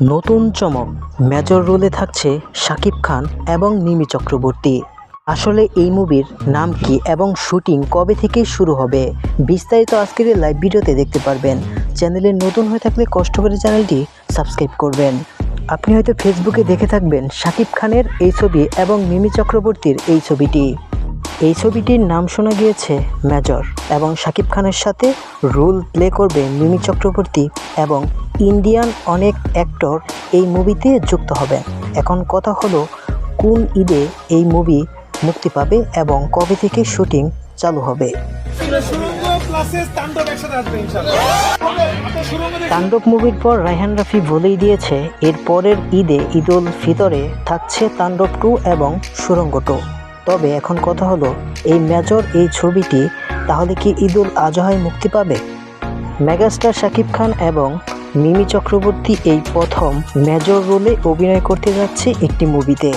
নতুন চমক। মেজর রোলে থাকছে শাকিব খান এবং মিমি চক্রবর্তী। আসলে এই মুভির নাম কি এবং শুটিং কবে থেকে শুরু হবে? বিস্তারিত আজকের লাইভ ভিডিওতে দেখতে পারবেন। চ্যানেলে নতুন হয়ে থাকলে কষ্ট করে চ্যানেলটি সাবস্ক্রাইব করবেন। আপনি হয়তো ফেসবুকে দেখে থাকবেন শাকিব খানের এই ছবি এবং মিমি চক্রবর্তীর এই ছবিটি। এই ছবিটির নাম শোনা গিয়েছে মেজর এবং শাকিব খানের সাথে রোল প্লে করবে মিমি চক্রবর্তী এবং ইন্ডিয়ান অনেক অ্যাক্টর এই মুভিতে যুক্ত হবেন। এখন কথা হলো, কোন ঈদে এই মুভি মুক্তি পাবে এবং কবে থেকে শুটিং চালু হবে? তাণ্ডব মুভির পর রায়হান রাফি বলেই দিয়েছে, এর পরের ঈদে ঈদ উল ফিতরে থাকছে তাণ্ডব টু এবং সুরঙ্গ টু। তবে এখন কথা হলো, এই মেজর এই ছবিটি তাহলে কি ঈদ উল আজহায় মুক্তি পাবে? মেগাস্টার শাকিব খান এবং মিমি চক্রবর্তী এই প্রথম মেজর রোলে অভিনয় করতে যাচ্ছে একটি মুভিতে